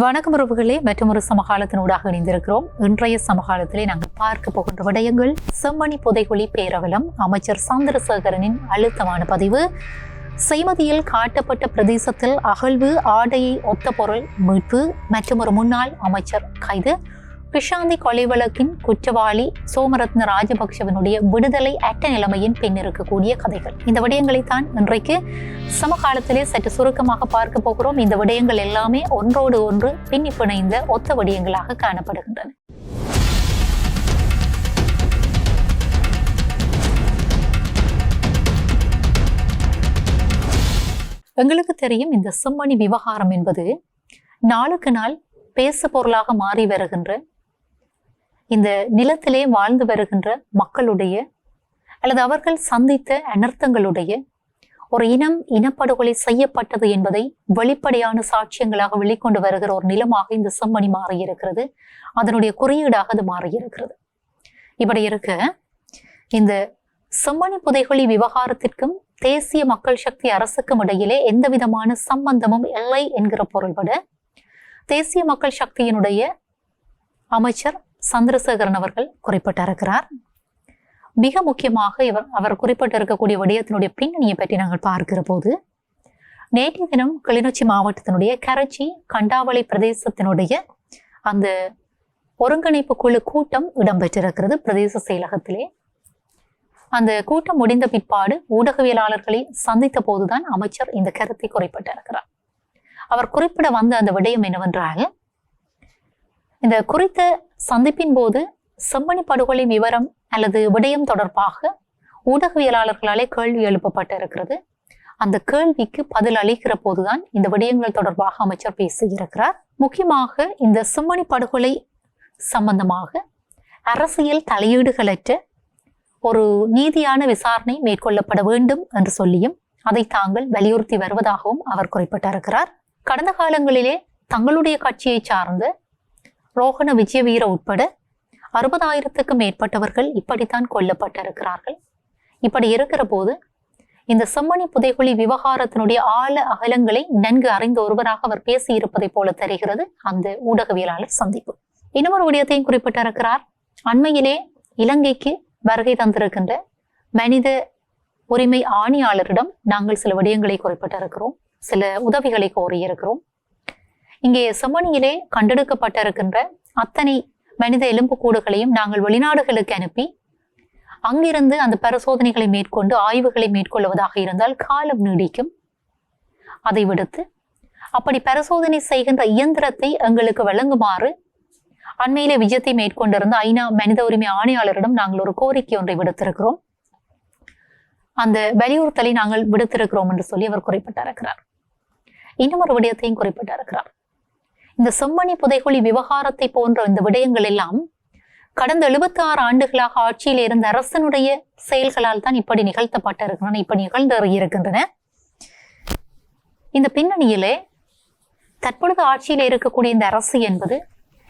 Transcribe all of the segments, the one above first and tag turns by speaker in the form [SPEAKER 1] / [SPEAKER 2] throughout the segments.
[SPEAKER 1] வணக்கம் உறவுகளே மற்றும் ஒரு சமகாலத்தினூடாக இணைந்திருக்கிறோம். இன்றைய சமகாலத்திலே நாங்கள் பார்க்க போகின்ற விடயங்கள் செம்மணி புதைகுழி பேரவலம் அமைச்சர் சந்திரசேகரனின் அழுத்தமான பதிவு செய்மதியில் காட்டப்பட்ட பிரதேசத்தில் அகழ்வு ஆடையை ஒத்த பொருள் மீட்பு மற்றும் ஒரு முன்னாள் அமைச்சர் கைது பிஷாந்தி கொலை வழக்கின் குற்றவாளி சோமரத்ன ராஜபக்சவனுடைய விடுதலை அட்ட நிலைமையின் பின் இருக்கக்கூடிய கதைகள். இந்த விடயங்களைத்தான் இன்றைக்கு சமகாலத்திலே சற்று சுருக்கமாக பார்க்க போகிறோம். இந்த விடயங்கள் எல்லாமே ஒன்றோடு ஒன்று பின்னி பிணைந்த ஒத்த விடயங்களாக காணப்படுகின்றன. எங்களுக்கு தெரியும் இந்த செம்மணி விவகாரம் என்பது நாளுக்கு நாள் பேச பொருளாக மாறி வருகின்ற இந்த நிலத்திலே வாழ்ந்து வருகின்ற மக்களுடைய அல்லது அவர்கள் சந்தித்த அனர்த்தங்களுடைய ஒரு இனம் இனப்படுகொலை செய்யப்பட்டது என்பதை வெளிப்படையான சாட்சியங்களாக வெளிக்கொண்டு வருகிற ஒரு நிலமாக இந்த செம்மணி மாறியிருக்கிறது. அதனுடைய குறியீடாக அது மாறியிருக்கிறது. இப்படி இருக்க இந்த செம்மணி புதைகுழி விவகாரத்திற்கும் தேசிய மக்கள் சக்தி அரசுக்கும் இடையிலே எந்த விதமான சம்பந்தமும் இல்லை என்கிற பொருள்பட தேசிய மக்கள் சக்தியினுடைய அமைச்சர் சந்திரசேகரன் அவர்கள் குறிப்பிட்டிருக்கிறார். மிக முக்கியமாக இவர் அவர் குறிப்பிட்டிருக்கக்கூடிய விடயத்தினுடைய பின்னணியை பற்றி நாங்கள் பார்க்கிற போது நேற்று தினம் கிளிநொச்சி மாவட்டத்தினுடைய கரச்சி கண்டாவளி பிரதேசத்தினுடைய அந்த ஒருங்கிணைப்பு குழு கூட்டம் இடம்பெற்றிருக்கிறது பிரதேச செயலகத்திலே. அந்த கூட்டம் முடிந்த பிற்பாடு ஊடகவியலாளர்களை சந்தித்த போதுதான் அமைச்சர் இந்த கருத்தை குறிப்பிட்டிருக்கிறார். அவர் குறிப்பிட வந்த அந்த விடயம் என்னவென்றால் இந்த குறித்த சந்திப்பின் போது செம்மணி படுகொலை விவரம் அல்லது விடயம் தொடர்பாக ஊடகவியலாளர்களாலே கேள்வி எழுப்பப்பட்டிருக்கிறது. அந்த கேள்விக்கு பதில் அளிக்கிற போதுதான் இந்த விடயங்கள் தொடர்பாக அமைச்சர் பேசியிருக்கிறார். முக்கியமாக இந்த செம்மணி படுகொலை சம்பந்தமாக அரசியல் தலையீடுகளற்ற ஒரு நீதியான விசாரணை மேற்கொள்ளப்பட வேண்டும் என்று சொல்லியும் அதை தாங்கள் வலியுறுத்தி வருவதாகவும் அவர் குறிப்பிட்டிருக்கிறார். கடந்த காலங்களிலே தங்களுடைய கட்சியை சார்ந்த ரோஹண விஜயவீர உட்பட அறுபதாயிரத்துக்கும் மேற்பட்டவர்கள் இப்படித்தான் கொல்லப்பட்டிருக்கிறார்கள். இப்படி இருக்கிற போது இந்த செம்மணி புதைகுழி விவகாரத்தினுடைய ஆழ அகலங்களை நன்கு அறிந்த ஒருவராக அவர் பேசியிருப்பதை போல தெரிகிறது அந்த ஊடகவியலாளர் சந்திப்பு. இன்னொரு விடயத்தையும் குறிப்பிட்டிருக்கிறார். அண்மையிலே இலங்கைக்கு வருகை தந்திருக்கின்ற மனித உரிமை ஆணையாளரிடம் நாங்கள் சில விடயங்களை குறிப்பிட்டிருக்கிறோம். சில உதவிகளை கோரியிருக்கிறோம். இங்கே செம்மணியிலே கண்டெடுக்கப்பட்டிருக்கின்ற அத்தனை மனித எலும்புக்கூடுகளையும் நாங்கள் வெளிநாடுகளுக்கு அனுப்பி அங்கிருந்து அந்த பரிசோதனைகளை மேற்கொண்டு ஆய்வுகளை மேற்கொள்வதாக இருந்தால் காலம் நீடிக்கும். அதை விடுத்து அப்படி பரிசோதனை செய்கின்ற இயந்திரத்தை எங்களுக்கு வழங்குமாறு அண்மையிலே விஜயத்தை மேற்கொண்டிருந்த ஐநா மனித உரிமை ஆணையாளரிடம் நாங்கள் ஒரு கோரிக்கை ஒன்றை விடுத்திருக்கிறோம். அந்த வலியுறுத்தலை நாங்கள் விடுத்திருக்கிறோம் என்று சொல்லி அவர் குறிப்பிட்டிருக்கிறார். இன்னும் ஒரு விடயத்தையும் குறிப்பிட்டிருக்கிறார். இந்த செம்மணி புதைகுழி விவகாரத்தை போன்ற இந்த விடயங்கள் எல்லாம் கடந்த எழுபத்தி ஆறு ஆண்டுகளாக ஆட்சியில் இருந்த அரசனுடைய செயல்களால் தான் இப்படி நிகழ்த்தப்பட்டிருக்கின்றன இப்படி நிகழ்ந்து இருக்கின்றன இந்த பின்னணியிலே தற்பொழுது ஆட்சியில் இருக்கக்கூடிய இந்த அரசு என்பது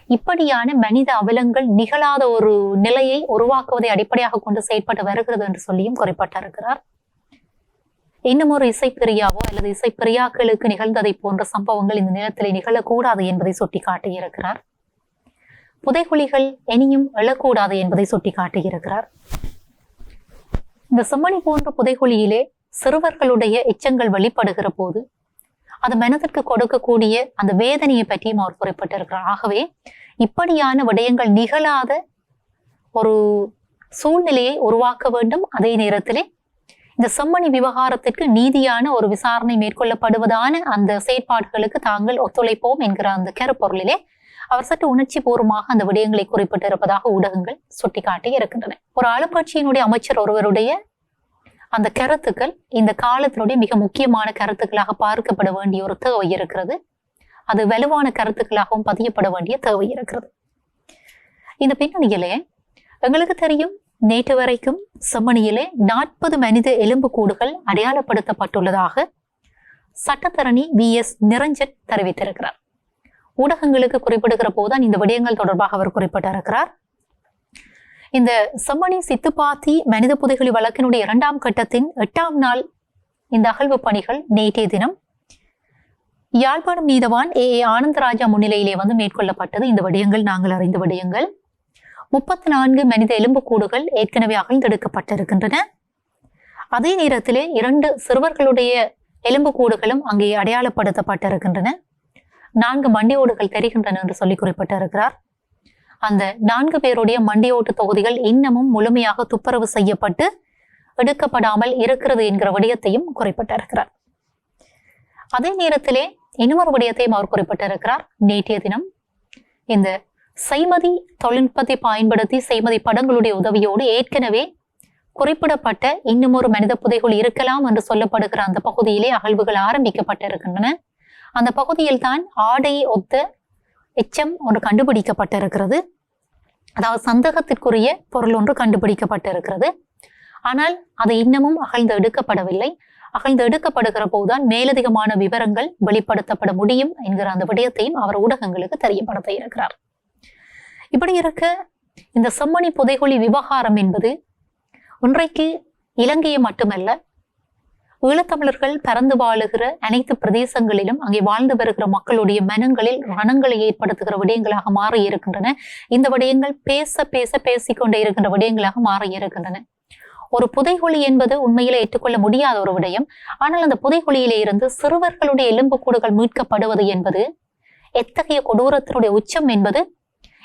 [SPEAKER 1] இப்படியான மனித அவலங்கள் நிகழாத ஒரு நிலையை உருவாக்குவதை அடிப்படையாக கொண்டு செயற்பட்டு வருகிறது என்று சொல்லியும் குறிப்பிட்டிருக்கிறார். இன்னும் ஒரு இசைப்பிரியாவோ அல்லது இசைப்பிரியாக்களுக்கு நிகழ்ந்ததை போன்ற சம்பவங்கள் இந்த நிலத்திலே நிகழக்கூடாது என்பதை சுட்டிக்காட்டியிருக்கிறார். புதைகுழிகள் இனியும் எழக்கூடாது என்பதை சுட்டிக்காட்டியிருக்கிறார். இந்த செம்மணி போன்ற புதைகுழியிலே சிறுவர்களுடைய எச்சங்கள் வெளிப்படுகிற போது அது மனதிற்கு கொடுக்கக்கூடிய அந்த வேதனையை பற்றியும் அவர் குறிப்பிட்டிருக்கிறார். ஆகவே இப்படியான விடயங்கள் நிகழாத ஒரு சூழ்நிலையை உருவாக்க வேண்டும். அதே நேரத்திலே இந்த செம்மணி விவகாரத்திற்கு நீதியான ஒரு விசாரணை மேற்கொள்ளப்படுவதான அந்த செயற்பாடுகளுக்கு தாங்கள் ஒத்துழைப்போம் என்கிற அந்த கருப்பொருளிலே அவர் சற்று உணர்ச்சி பூர்வமாக அந்த விடயங்களை குறிப்பிட்டிருப்பதாக ஊடகங்கள் சுட்டிக்காட்டி இருக்கின்றன ஒரு ஆளுங்கட்சியினுடைய அமைச்சர் ஒருவருடைய அந்த கருத்துக்கள் இந்த காலத்தினுடைய மிக முக்கியமான கருத்துக்களாக பார்க்கப்பட வேண்டிய ஒரு தேவை இருக்கிறது. அது வலுவான கருத்துக்களாகவும் பதியப்பட வேண்டிய தேவை இருக்கிறது. இந்த பின்னணியிலே எங்களுக்கு தெரியும் நேற்று வரைக்கும் செம்மணியிலே நாற்பது மனித எலும்புக்கூடுகள் அடையாளப்படுத்தப்பட்டுள்ளதாக சட்டத்தரணி வி எஸ் நிரஞ்சன் தெரிவித்திருக்கிறார். ஊடகங்களுக்கு குறிப்பிடுகிற போதுதான் இந்த விடயங்கள் தொடர்பாக அவர் குறிப்பிட்டிருக்கிறார். இந்த செம்மணி சித்துப்பாத்தி மனித புதைகுழி வழக்கினுடைய இரண்டாம் கட்டத்தின் எட்டாம் நாள் இந்த அகழ்வு பணிகள் நேற்றைய தினம் யாழ்ப்பாணம் நீதவான் ஏ ஏ ஆனந்தராஜா முன்னிலையிலே வந்து மேற்கொள்ளப்பட்டது. இந்த விடயங்கள் நாங்கள் அறிந்த விடயங்கள். முப்பத்தி நான்கு மனித எலும்புக்கூடுகள் ஏற்கனவே அகழ்ந்தெடுக்கப்பட்டிருக்கின்றன. அதே நேரத்திலே இரண்டு சிறுவர்களுடைய எலும்புக்கூடுகளும் அங்கே அடையாளப்படுத்தப்பட்டிருக்கின்றன. நான்கு மண்டியோடுகள் தெரிகின்றன என்று சொல்லி குறிப்பிட்டிருக்கிறார். அந்த நான்கு பேருடைய மண்டியோட்டு தொகுதிகள் இன்னமும் முழுமையாக துப்புரவு செய்யப்பட்டு எடுக்கப்படாமல் இருக்கிறது என்கிற விடயத்தையும் குறிப்பிட்டிருக்கிறார். அதே நேரத்திலே இன்னொரு விடயத்தையும் அவர் குறிப்பிட்டிருக்கிறார். நேற்றைய தினம் இந்த செய்மதி தொழில்நுட்பத்தை பயன்படுத்தி செய்மதி படங்களுடைய உதவியோடு ஏற்கனவே குறிப்பிடப்பட்ட இன்னும் ஒரு மனித புதைகள் இருக்கலாம் என்று சொல்லப்படுகிற அந்த பகுதியிலே அகழ்வுகள் ஆரம்பிக்கப்பட்டிருக்கின்றன. அந்த பகுதியில் தான் ஆடை ஒத்த எச்சம் ஒன்று கண்டுபிடிக்கப்பட்டிருக்கிறது. அதாவது சந்தேகத்திற்குரிய பொருள் ஒன்று கண்டுபிடிக்கப்பட்டிருக்கிறது. ஆனால் அது இன்னமும் அகழ்ந்து எடுக்கப்படவில்லை. அகழ்ந்து எடுக்கப்படுகிற போதுதான் மேலதிகமான விவரங்கள் வெளிப்படுத்தப்பட முடியும் என்கிற அந்த விடயத்தையும் அவர் ஊடகங்களுக்கு தெரியப்படுத்த இருக்கிறார். இப்படி இருக்க இந்த செம்மணி புதைகுழி விவகாரம் என்பது ஒன்றைக்கு இலங்கையை மட்டுமல்ல ஈழத்தமிழர்கள் பறந்து வாழுகிற அனைத்து பிரதேசங்களிலும் அங்கே வாழ்ந்து வருகிற மக்களுடைய மனங்களில் ரணங்களை ஏற்படுத்துகிற விடயங்களாக மாறி இருக்கின்றன இந்த விடயங்கள் பேச பேச பேசிக்கொண்டே இருக்கின்ற விடயங்களாக மாறி இருக்கின்றன ஒரு புதைகுழி என்பது உண்மையிலே ஏற்றுக்கொள்ள முடியாத ஒரு விடயம். ஆனால் அந்த புதைகுழியிலே இருந்து சிறுவர்களுடைய எலும்புக்கூடுகள் மீட்கப்படுவது என்பது எத்தகைய கொடூரத்தினுடைய உச்சம் என்பது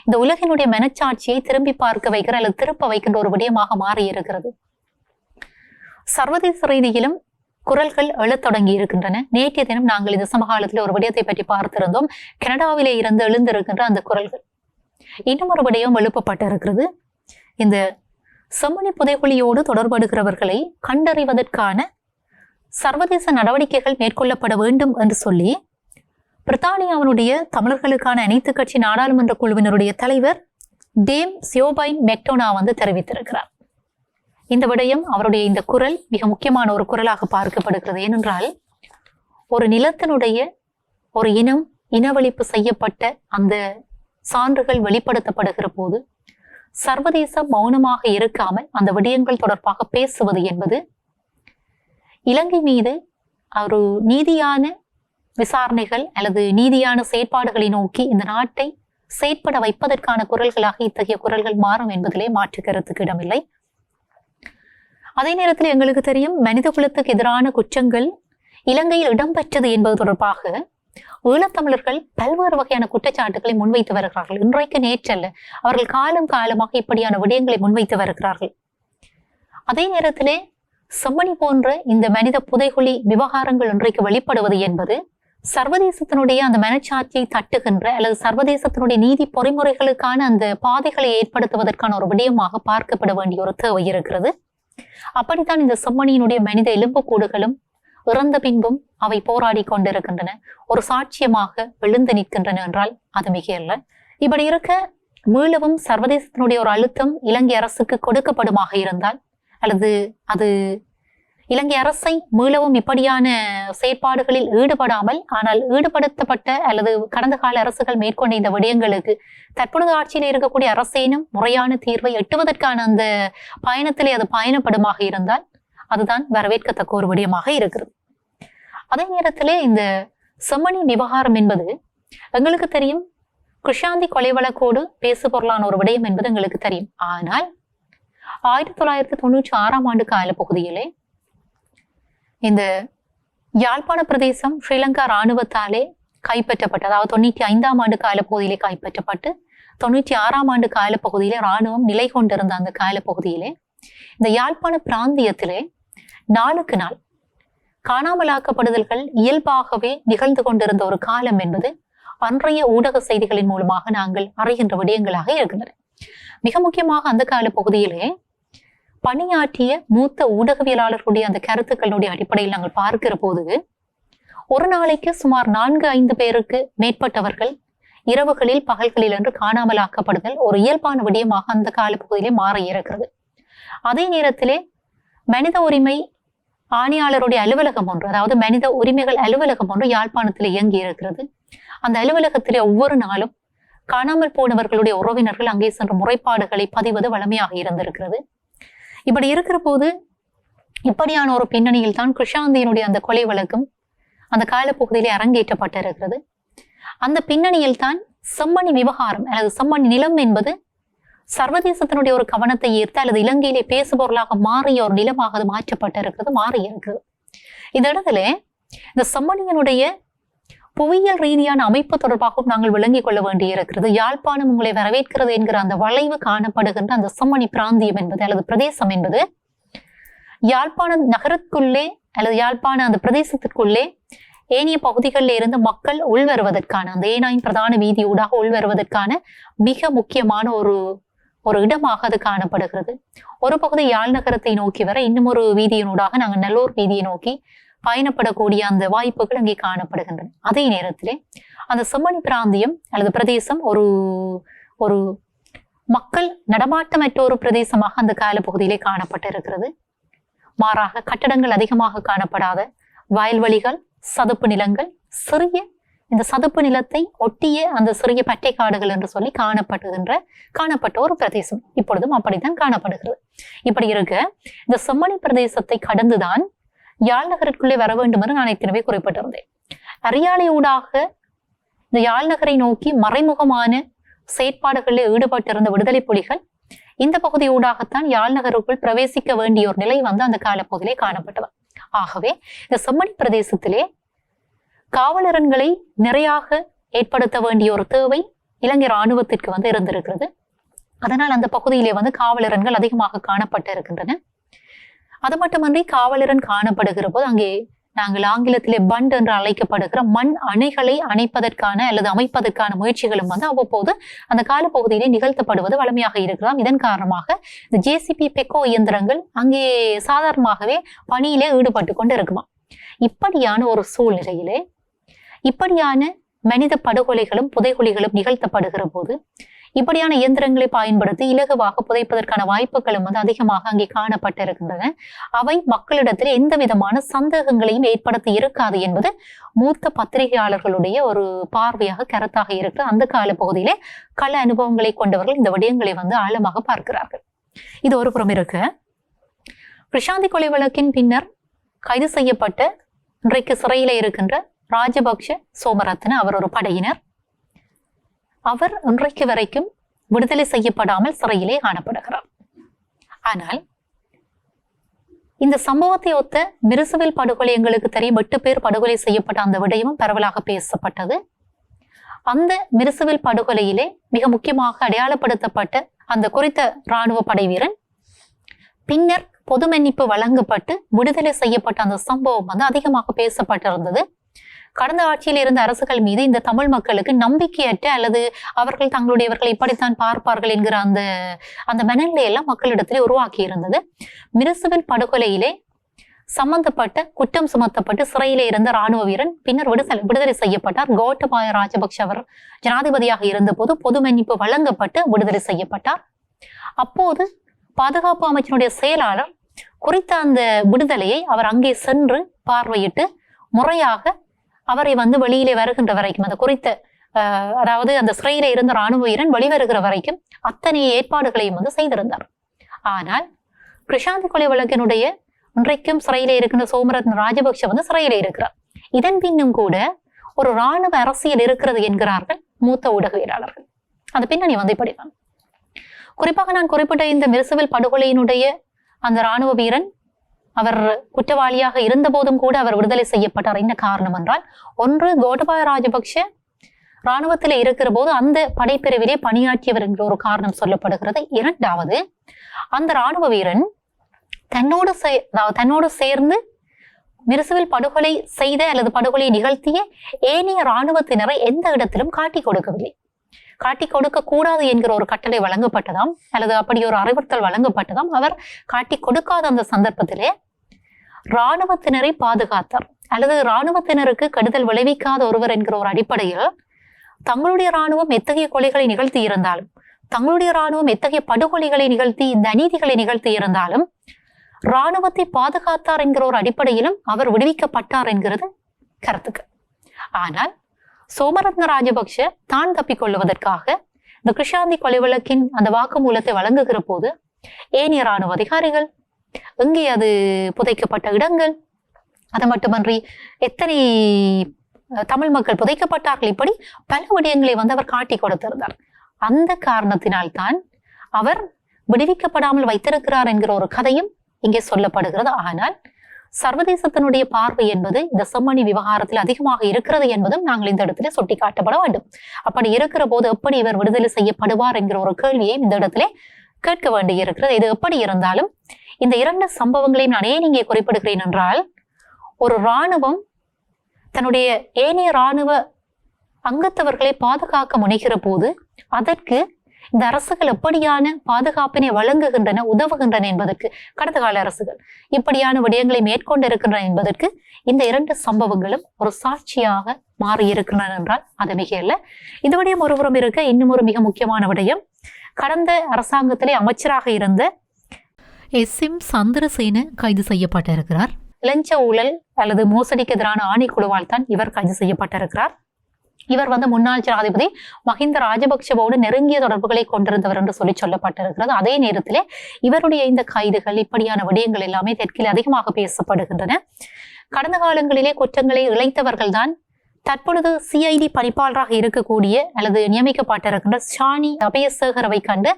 [SPEAKER 1] இந்த உலகினுடைய மனச்சாட்சியை திரும்பி பார்க்க வைக்கிற அல்லது திருப்ப வைக்கின்ற ஒரு விடயமாக மாறி இருக்கிறது சர்வதேச ரீதியிலும் குரல்கள் எழத் தொடங்கி இருக்கின்றன. நேற்றைய தினம் நாங்கள் இந்த சமகாலத்தில் ஒரு விடயத்தை பற்றி பார்த்திருந்தோம். கனடாவிலே இருந்து எழுந்திருக்கின்ற அந்த குரல்கள். இன்னும் ஒரு விடயம் எழுப்பப்பட்டிருக்கிறது. இந்த செம்மணி புதைகுழியோடு தொடர்படுகிறவர்களை கண்டறிவதற்கான சர்வதேச நடவடிக்கைகள் மேற்கொள்ளப்பட வேண்டும் என்று சொல்லி பிரித்தானியாவினுடைய தமிழர்களுக்கான அனைத்து கட்சி நாடாளுமன்ற குழுவினருடைய தலைவர் டேம் சியோபைன் மெக்டோனா வந்து தெரிவித்திருக்கிறார். இந்த விடயம் அவருடைய இந்த குரல் மிக முக்கியமான ஒரு குரலாக பார்க்கப்படுகிறது. ஏனென்றால் ஒரு நிலத்தினுடைய ஒரு இனம் இனவழிப்பு செய்யப்பட்ட அந்த சான்றுகள் வெளிப்படுத்தப்படுகிற போது சர்வதேச மௌனமாக இருக்காமல் அந்த விடயங்கள் தொடர்பாக பேசுவது என்பது இலங்கை மீது ஒரு நீதியான விசாரணைகள் அல்லது நீதியான செயற்பாடுகளை நோக்கி இந்த நாட்டை செயற்பட வைப்பதற்கான குரல்களாக இத்தகைய குரல்கள் மாறும் என்பதிலே மாற்று கருத்துக்கு இடமில்லை. அதே நேரத்தில் எங்களுக்கு தெரியும் மனித குலத்துக்கு எதிரான குற்றங்கள் இலங்கையில் இடம்பெற்றது என்பது தொடர்பாக ஈழத்தமிழர்கள் பல்வேறு வகையான குற்றச்சாட்டுகளை முன்வைத்து வருகிறார்கள். இன்றைக்கு நேற்றல்ல அவர்கள் காலம் காலமாக இப்படியான விடயங்களை முன்வைத்து வருகிறார்கள். அதே நேரத்திலே செம்மணி போன்ற இந்த மனித புதைகுழி விவகாரங்கள் இன்றைக்கு வெளிப்படுவது என்பது சர்வதேசத்தினுடைய அந்த மனச்சாட்சியை தட்டுகின்ற அல்லது சர்வதேசத்தினுடைய நீதி பொறிமுறைகளுக்கான அந்த பாதைகளை ஏற்படுத்துவதற்கான ஒரு விடயமாக பார்க்கப்பட வேண்டிய ஒரு தேவை இருக்கிறது. அப்படித்தான் இந்த செம்மணியினுடைய மனித எலும்புக்கூடுகளும் இறந்த பின்பும் அவை போராடி கொண்டிருக்கின்றன. ஒரு சாட்சியமாக விழுந்து நிற்கின்றன என்றால் அது மிக அல்ல இப்படி இருக்க மீளவும் சர்வதேசத்தினுடைய ஒரு அழுத்தம் இலங்கை அரசுக்கு கொடுக்கப்படுமாக இருந்தால் அல்லது அது இலங்கை அரசை மீளவும் இப்படியான செயற்பாடுகளில் ஈடுபடாமல் ஆனால் ஈடுபடுத்தப்பட்ட அல்லது கடந்த கால அரசுகள் மேற்கொண்ட இந்த விடயங்களுக்கு தற்பொழுது ஆட்சியில் இருக்கக்கூடிய அரசேனும் முறையான தீர்வை எட்டுவதற்கான அந்த பயணத்திலே அது பயணப்படுமாக இருந்தால் அதுதான் வரவேற்கத்தக்க ஒரு விடயமாக இருக்கிறது. அதே நேரத்திலே இந்த செம்மணி விவகாரம் என்பது எங்களுக்கு தெரியும். குஷாந்தி கொலை வழக்கோடு பேசு பொருளான ஒரு விடயம் என்பது எங்களுக்கு தெரியும். ஆனால் ஆயிரத்தி தொள்ளாயிரத்தி தொண்ணூற்றி ஆறாம் ஆண்டு காலப்பகுதியிலே இந்த யாழ்ப்பாண பிரதேசம் ஸ்ரீலங்கா இராணுவத்தாலே கைப்பற்றப்பட்டு அதாவது தொண்ணூற்றி ஐந்தாம் ஆண்டு காலப்பகுதியிலே கைப்பற்றப்பட்டு தொண்ணூற்றி ஆறாம் ஆண்டு காலப்பகுதியிலே இராணுவம் நிலை கொண்டிருந்த அந்த காலப்பகுதியிலே இந்த யாழ்ப்பாண பிராந்தியத்திலே நாளுக்கு நாள் காணாமலாக்கப்படுதல்கள் இயல்பாகவே நிகழ்ந்து கொண்டிருந்த ஒரு காலம் என்பது அன்றைய ஊடக செய்திகளின் மூலமாக நாங்கள் அறிகின்ற விடயங்களாக இருக்கின்றன. மிக முக்கியமாக அந்த கால பகுதியிலே பணியாற்றிய மூத்த ஊடகவியலாளர்களுடைய அந்த கருத்துக்களுடைய அடிப்படையில் நாங்கள் பார்க்கிற போது ஒரு நாளைக்கு சுமார் நான்கு ஐந்து பேருக்கு மேற்பட்டவர்கள் இரவுகளில் பகல்களில் என்று காணாமலாக்கப்படுதல் ஒரு இயல்பான விடயமாக அந்த காலப்பகுதியிலே மாற இருக்கிறது அதே நேரத்திலே மனித உரிமை ஆணையாளருடைய அலுவலகம் ஒன்று அதாவது மனித உரிமைகள் அலுவலகம் ஒன்று யாழ்ப்பாணத்தில் இயங்கி இருக்கிறது. அந்த அலுவலகத்திலே ஒவ்வொரு நாளும் காணாமல் போனவர்களுடைய உறவினர்கள் அங்கே சென்று முறைப்பாடுகளை பதிவது வளமையாக இருந்திருக்கிறது. இப்படி இருக்கிற போது இப்படியான ஒரு பின்னணியில் தான் கிருஷாந்தியினுடைய அந்த கொலை வழக்கும் அந்த காலப்பகுதியிலே அரங்கேற்றப்பட்டிருக்கிறது. அந்த பின்னணியில் தான் செம்மணி விவகாரம் அல்லது செம்மணி நிலம் என்பது சர்வதேசத்தினுடைய ஒரு கவனத்தை ஈர்த்து அல்லது இலங்கையிலே பேசுபொருளாக மாறிய ஒரு நிலமாக அது மாற்றப்பட்டிருக்கிறது மாறி இருக்கிறது இந்த இடத்துல இந்த செம்மணியனுடைய புவியியல் ரீதியான அமைப்பு தொடர்பாகவும் நாங்கள் விளங்கிக் கொள்ள வேண்டியிருக்கிறது. யாழ்ப்பாணம் உங்களை வரவேற்கிறது என்கிற அந்த வளைவு காணப்படுகின்ற அந்த செம்மணி பிராந்தியம் என்பது அல்லது பிரதேசம் என்பது யாழ்ப்பாண நகரத்துக்குள்ளே அல்லது யாழ்ப்பாண அந்த பிரதேசத்திற்குள்ளே ஏனைய பகுதிகளில் இருந்து மக்கள் உள்வருவதற்கான அந்த ஏனாயின் பிரதான வீதி ஊடாக உள்வருவதற்கான மிக முக்கியமான ஒரு ஒரு இடமாக அது காணப்படுகிறது. ஒரு பகுதி யாழ் நகரத்தை நோக்கி வர இன்னும் ஒரு வீதியினூடாக நாங்கள் நல்லூர் வீதியை நோக்கி பயணப்படக்கூடிய அந்த வாய்ப்புகள் அங்கே காணப்படுகின்றன. அதே நேரத்திலே அந்த செம்மணி பிராந்தியம் அல்லது பிரதேசம் ஒரு ஒரு மக்கள் நடமாட்டமற்ற ஒரு பிரதேசமாக அந்த காலப்பகுதியிலே காணப்பட்டிருக்கிறது. மாறாக கட்டடங்கள் அதிகமாக காணப்படாத வயல்வெளிகள் சதுப்பு நிலங்கள் சிறிய இந்த சதுப்பு நிலத்தை ஒட்டிய அந்த சிறிய பட்டை காடுகள் என்று சொல்லி காணப்படுகின்ற காணப்பட்ட ஒரு பிரதேசம். இப்பொழுதும் அப்படித்தான் காணப்படுகிறது. இப்படி இருக்க இந்த செம்மணி பிரதேசத்தை கடந்துதான் யாழ் நகருக்குள்ளே வர வேண்டும் என்று நான் ஏற்கனவே குறிப்பிட்டிருந்தேன். அரியாலை ஊடாக இந்த யாழ் நகரை நோக்கி மறைமுகமான செயற்பாடுகளில் ஈடுபட்டிருந்த விடுதலை புலிகள் இந்த பகுதி ஊடாகத்தான் யாழ் நகருக்குள் பிரவேசிக்க வேண்டிய ஒரு நிலை வந்து அந்த காலப்பகுதியிலே காணப்பட்டது. ஆகவே இந்த செம்மணி பிரதேசத்திலே காவலரன்களை நிறையாக ஏற்படுத்த வேண்டிய ஒரு தேவை இலங்கை இராணுவத்திற்கு வந்து இருந்திருக்கிறது. அதனால் அந்த பகுதியிலே வந்து காவலரன்கள் அதிகமாக காணப்பட்டு இருக்கின்றன அது மட்டுமன்றி காவலரன் காணப்படுகிற போது அங்கே நாங்கள் ஆங்கிலத்திலே பண்ட் என்று அழைக்கப்படுகிற மண் அணைகளை அணைப்பதற்கான அல்லது அமைப்பதற்கான முயற்சிகளும் வந்து அவ்வப்போது அந்த காலப்பகுதியிலே நிகழ்த்தப்படுவது வளமையாக இருக்கலாம். இதன் காரணமாக இந்த ஜேசிபி பெக்கோ இயந்திரங்கள் அங்கே சாதாரணமாகவே பணியிலே ஈடுபட்டு கொண்டு இருக்குமா இப்படியான ஒரு சூழ்நிலையிலே இப்படியான மனித படுகொலைகளும் புதைகுலிகளும் நிகழ்த்தப்படுகிற போது இப்படியான இயந்திரங்களை பயன்படுத்தி இலகுவாக புதைப்பதற்கான வாய்ப்புகளும் வந்து அதிகமாக அங்கே காணப்பட்டிருக்கின்றன. அவை மக்களிடத்தில் எந்த விதமான சந்தேகங்களையும் ஏற்படுத்தி இருக்காது என்பது மூத்த பத்திரிகையாளர்களுடைய ஒரு பார்வையாக கருத்தாக இருக்கு. அந்த கால பகுதியிலே கள அனுபவங்களை கொண்டவர்கள் இந்த விடயங்களை வந்து ஆழமாக பார்க்கிறார்கள். இது ஒரு புறம் இருக்கு. பிரசாந்தி கொலை வழக்கின் பின்னர் கைது செய்யப்பட்ட இன்றைக்கு சிறையில இருக்கின்ற ராஜபக்ஷ சோமரத்ன அவர் ஒரு படையினர். அவர் இன்றைக்கு வரைக்கும் விடுதலை செய்யப்படாமல் சிறையிலே காணப்படுகிறார். ஆனால் இந்த சம்பவத்தை ஒத்த மிருசுவில் படுகொலை எங்களுக்கு தெரியும். எட்டு பேர் படுகொலை செய்யப்பட்ட அந்த விடயமும் பரவலாக பேசப்பட்டது. அந்த மிருசுவில் படுகொலையிலே மிக முக்கியமாக அடையாளப்படுத்தப்பட்ட அந்த குறித்த இராணுவ படை வீரன் பின்னர் பொது மன்னிப்பு வழங்கப்பட்டு விடுதலை செய்யப்பட்ட அந்த சம்பவம் வந்து அதிகமாக பேசப்பட்டிருந்தது. கடந்த ஆட்சியில் இருந்த அரசுகள் மீது இந்த தமிழ் மக்களுக்கு நம்பிக்கையற்ற அல்லது அவர்கள் தங்களுடையவர்களை இப்படித்தான் பார்ப்பார்கள் என்கிற அந்த அந்த மனநிலையெல்லாம் மக்களிடத்திலே உருவாக்கி இருந்தது மிருசுவில் படுகொலையிலே சம்பந்தப்பட்ட குற்றம் சுமத்தப்பட்டு சிறையிலே இருந்த ராணுவ வீரன் பின்னர் விடுதலை விடுதலை செய்யப்பட்டார். கோட்டபாய ராஜபக்ஷ அவர் ஜனாதிபதியாக இருந்தபோது பொது மன்னிப்பு வழங்கப்பட்டு விடுதலை செய்யப்பட்டார். அப்போது பாதுகாப்பு அமைச்சனுடைய செயலாளர் குறித்த அந்த விடுதலையை அவர் அங்கே சென்று பார்வையிட்டு முறையாக அவரை வந்து வெளியிலே வருகின்ற வரைக்கும் அந்த குறித்த அஹ், அதாவது அந்த சிறையில இருந்த ராணுவ வீரன் வெளிவருகிற வரைக்கும் அத்தனை ஏற்பாடுகளையும் வந்து செய்திருந்தார். ஆனால் பிரசாந்த் கொலை வழக்கினுடைய இன்றைக்கும் சிறையிலே இருக்கின்ற சோமரத்ன ராஜபக்ஷ வந்து சிறையிலே இருக்கிறார். இதன் பின்னும் கூட ஒரு ராணுவ அரசியல் இருக்கிறது என்கிறார்கள் மூத்த ஊடகவியலாளர்கள். அந்த பின்னணி வந்து இப்படிதான் குறிப்பாக நான் குறிப்பிட்ட இந்த மிருசுவில் படுகொலையினுடைய அந்த ராணுவ வீரன் அவர் குற்றவாளியாக இருந்தபோதும் கூட அவர் விடுதலை செய்யப்பட்டார். என்ன காரணம் என்றால் ஒன்று கோடபாய ராஜபக்ஷ ராணுவத்தில் இருக்கிற போது அந்த படைப்பிரிவிலே பணியாற்றியவர் என்ற ஒரு காரணம் சொல்லப்படுகிறது. இரண்டாவது அந்த ராணுவ வீரன் தன்னோடு சே- தன்னோடு சேர்ந்து மிருசுவில் படுகொலை செய்த அல்லது படுகொலை நிகழ்த்திய ஏனைய ராணுவத்தினரை எந்த இடத்திலும் காட்டிக் கொடுக்கவில்லை. காட்டிக் கொடுக்க கூடாது என்கிற ஒரு கட்டளை வழங்கப்பட்டதாம் அல்லது அப்படி ஒரு அறிவுறுத்தல் வழங்கப்பட்டதாம். அவர் காட்டிக் கொடுக்காத அந்த சந்தர்ப்பத்திலே இராணுவத்தினரை பாதுகாத்தார். அல்லது இராணுவத்தினருக்கு கெடுதல் விளைவிக்காத ஒருவர் என்கிற ஒரு அடிப்படையில் தங்களுடைய இராணுவம் எத்தகைய கொலைகளை நிகழ்த்தி இருந்தாலும் தங்களுடைய இராணுவம் எத்தகைய படுகொலைகளை நிகழ்த்தி இந்த அநீதிகளை நிகழ்த்தி இருந்தாலும் இராணுவத்தை பாதுகாத்தார் என்கிற ஒரு அடிப்படையிலும் அவர் விடுவிக்கப்பட்டார் என்கிறது கருத்துக்கு ஆனால் சோமரத்ன ராஜபக்ஷ தான் தப்பிக்கொள்வதற்காக இந்த கிருஷாந்தி கொலை வழக்கின் அந்த வாக்குமூலத்தை வழங்குகிற போது ஏனைய இராணுவ அதிகாரிகள் எங்கே அது புதைக்கப்பட்ட இடங்கள் அது மட்டுமன்றி எத்தனை அஹ், தமிழ் மக்கள் புதைக்கப்பட்டார்கள் இப்படி பல விடயங்களை வந்து அவர் காட்டி கொடுத்திருந்தார். அந்த காரணத்தினால்தான் அவர் விடுவிக்கப்படாமல் வைத்திருக்கிறார் என்கிற ஒரு கதையும் இங்கே சொல்லப்படுகிறது. ஆனால் சர்வதேசத்தினுடைய பார்வை என்பது இந்த செம்மணி விவகாரத்தில் அதிகமாக இருக்கிறது என்பதும் நாங்கள் இந்த இடத்திலே சுட்டிக்காட்டப்பட வேண்டும். அப்படி இருக்கிற போது எப்படி இவர் விடுதலை செய்யப்படுவார் என்கிற ஒரு கேள்வியை இந்த இடத்திலே கேட்க வேண்டியிருக்கிறது. இது எப்படி இருந்தாலும் இந்த இரண்டு சம்பவங்களையும் நான் ஏன் இங்கே குறிப்பிடுகிறேன் என்றால் ஒரு இராணுவம் தன்னுடைய ஏனைய இராணுவ அங்கத்தவர்களை பாதுகாக்க முனைகிற போது அதற்கு இந்த அரசுகள் எப்படியான பாதுகாப்பினை வழங்குகின்றன உதவுகின்றன என்பதற்கு கடந்த கால அரசுகள் இப்படியான விடயங்களை மேற்கொண்டிருக்கின்றன என்பதற்கு இந்த இரண்டு சம்பவங்களும் ஒரு சாட்சியாக மாறி இருக்கின்றன என்றால் அது மிக அல்ல இந்த விடயம் ஒருபுறம் இருக்க இன்னும் ஒரு மிக முக்கியமான விடயம். கடந்த அரசாங்கத்திலே அமைச்சராக இருந்த எஸ். எம். சந்திரசேன கைது செய்யப்பட்டிருக்கிறார். லஞ்ச ஊழல் அல்லது மோசடிக்கு எதிரான ஆணைக்குழுவால் தான் இவர் கைது செய்யப்பட்டிருக்கிறார். இவர் வந்து முன்னாள் ஜனாதிபதி மஹிந்த ராஜபக்சவோடு நெருங்கிய தொடர்புகளை கொண்டிருந்தவர் என்று சொல்லி சொல்லப்பட்டிருக்கிறது. அதே நேரத்திலே இவருடைய இந்த கைதுகள் இப்படியான விடயங்கள் எல்லாமே தெற்கில் அதிகமாக பேசப்படுகின்றன. கடந்த காலங்களிலே குற்றங்களை இழைத்தவர்கள் தான் தற்பொழுது சிஐடி பணிப்பாளராக இருக்கக்கூடிய அல்லது நியமிக்கப்பட்டிருக்கின்ற ஷானி அபயசேகரவை கண்டு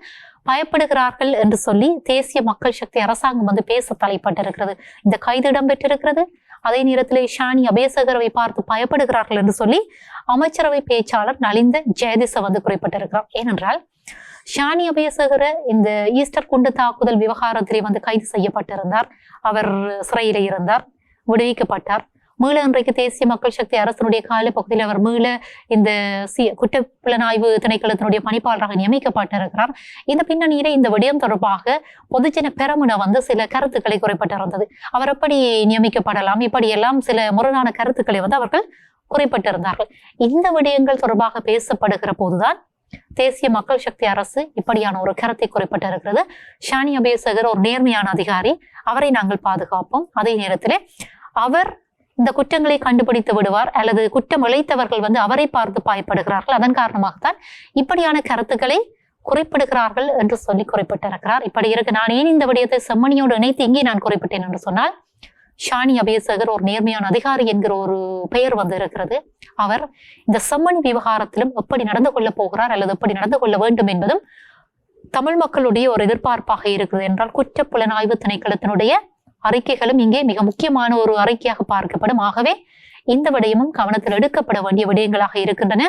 [SPEAKER 1] பயப்படுகிறார்கள் என்று சொல்லி தேசிய மக்கள் சக்தி அரசாங்கம் வந்து பேச தலைப்பட்டிருக்கிறது. இந்த கைது இடம்பெற்றிருக்கிறது. அதே நேரத்தில் ஷானி அபேசகரவை பார்த்து பயப்படுகிறார்கள் என்று சொல்லி அமைச்சரவை பேச்சாளர் நலிந்த ஜெயதிச வந்து குறிப்பிட்டிருக்கிறார். ஏனென்றால் ஷானி அபேசகர இந்த ஈஸ்டர் குண்டு தாக்குதல் விவகாரத்திலே வந்து கைது செய்யப்பட்டிருந்தார். அவர் சிறையில் இருந்தார் விடுவிக்கப்பட்டார். மீள இன்றைக்கு தேசிய மக்கள் சக்தி அரசனுடைய காலப்பகுதியில் அவர் மீள இந்த சி குற்றப்புலனாய்வு திணைக்களத்தினுடைய பணிப்பாளராக நியமிக்கப்பட்டிருக்கிறார். இந்த பின்னணியில இந்த விடயம் தொடர்பாக பொதுஜன பெரமுன வந்து சில கருத்துக்களை குறைப்பட்டிருந்தது. அவர் எப்படி நியமிக்கப்படலாம்? இப்படியெல்லாம் சில முரணான கருத்துக்களை வந்து அவர்கள் குறிப்பிட்டிருந்தார்கள். இந்த விடயங்கள் தொடர்பாக பேசப்படுகிற போதுதான் தேசிய மக்கள் சக்தி அரசு இப்படியான ஒரு கருத்தை குறிப்பிட்டிருக்கிறது. ஷானி அபேசகர் ஒரு நேர்மையான அதிகாரி. அவரை நாங்கள் பாதுகாப்போம். அதே நேரத்திலே அவர் இந்த குற்றங்களை கண்டுபிடித்து விடுவார் அல்லது குற்றம் இழைத்தவர்கள் வந்து அவரை பார்த்து பாயப்படுகிறார்கள். அதன் காரணமாகத்தான் இப்படியான கருத்துக்களை குறிப்பிடுகிறார்கள் என்று சொல்லி குறிப்பிட்டிருக்கிறார். இப்படி இருக்கு. நான் ஏன் இந்த விடயத்தை செம்மணியோடு இணைத்து இங்கே நான் குறிப்பிட்டேன் என்று சொன்னால் ஷானி அபேசகர் ஒரு நேர்மையான அதிகாரி என்கிற ஒரு பெயர் வந்து இருக்கிறது அவர் இந்த செம்மணி விவகாரத்திலும் எப்படி நடந்து கொள்ள போகிறார் அல்லது எப்படி நடந்து கொள்ள வேண்டும் என்பதும் தமிழ் மக்களுடைய ஒரு எதிர்பார்ப்பாக இருக்கிறது என்றால் குற்ற புலனாய்வு திணைக்களத்தினுடைய அறிக்கைகளும் இங்கே மிக முக்கியமான ஒரு அறிக்கையாக பார்க்கப்படும். ஆகவே இந்த விடயமும் கவனத்தில் எடுக்கப்பட வேண்டிய விடயங்களாக இருக்கின்றன.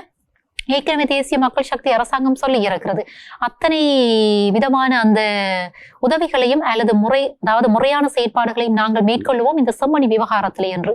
[SPEAKER 1] ஏற்கனவே தேசிய மக்கள் சக்தி அரசாங்கம் சொல்லி இருக்கிறது அத்தனை விதமான அந்த உதவிகளையும் அல்லது முறை அதாவது முறையான செயற்பாடுகளையும் நாங்கள் மேற்கொள்வோம் இந்த செம்மணி விவகாரத்திலே என்று.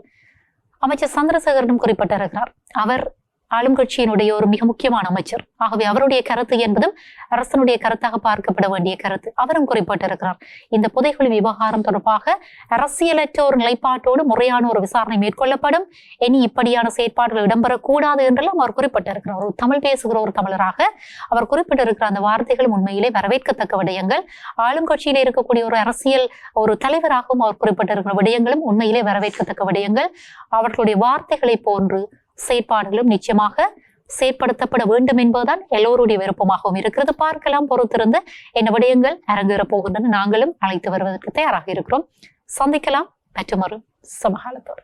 [SPEAKER 1] அமைச்சர் சந்திரசேகரனும் குறிப்பிட்டிருக்கிறார். அவர் ஆளும் கட்சியினுடைய ஒரு மிக முக்கியமான அமைச்சர். ஆகவே அவருடைய கருத்து என்பதும் அரசனுடைய கருத்தாக பார்க்கப்பட வேண்டிய கருத்து. அவரும் குறிப்பிட்டிருக்கிறார். இந்த புதைகுழி விவகாரம் தொடர்பாக அரசியலற்ற ஒரு நிலைப்பாட்டோடு முறையான ஒரு விசாரணை மேற்கொள்ளப்படும். இனி இப்படியான செயற்பாடுகள் இடம்பெறக்கூடாது என்றெல்லாம் அவர் குறிப்பிட்டிருக்கிறார். ஒரு தமிழ் பேசுகிற ஒரு தமிழராக அவர் குறிப்பிட்டிருக்கிற அந்த வார்த்தைகள் உண்மையிலே வரவேற்கத்தக்க விடயங்கள். ஆளும் கட்சியிலே இருக்கக்கூடிய ஒரு அரசியல் ஒரு தலைவராகவும் அவர் குறிப்பிட்டிருக்கிற விடயங்களும் உண்மையிலே வரவேற்கத்தக்க விடயங்கள். அவர்களுடைய வார்த்தைகளை போன்று செயற்பாடுகளும் நிச்சயமாக செயற்படுத்தப்பட வேண்டும் என்பதுதான் எல்லோருடைய விருப்பமாகவும் இருக்கிறது. பார்க்கலாம் பொறுத்திருந்து என்ன விடயங்கள் அரங்கேற போகின்றன. நாங்களும் அழைத்து வருவதற்கு தயாராக இருக்கிறோம். சந்திக்கலாம். மற்றொரு சமகாலத்தோடு.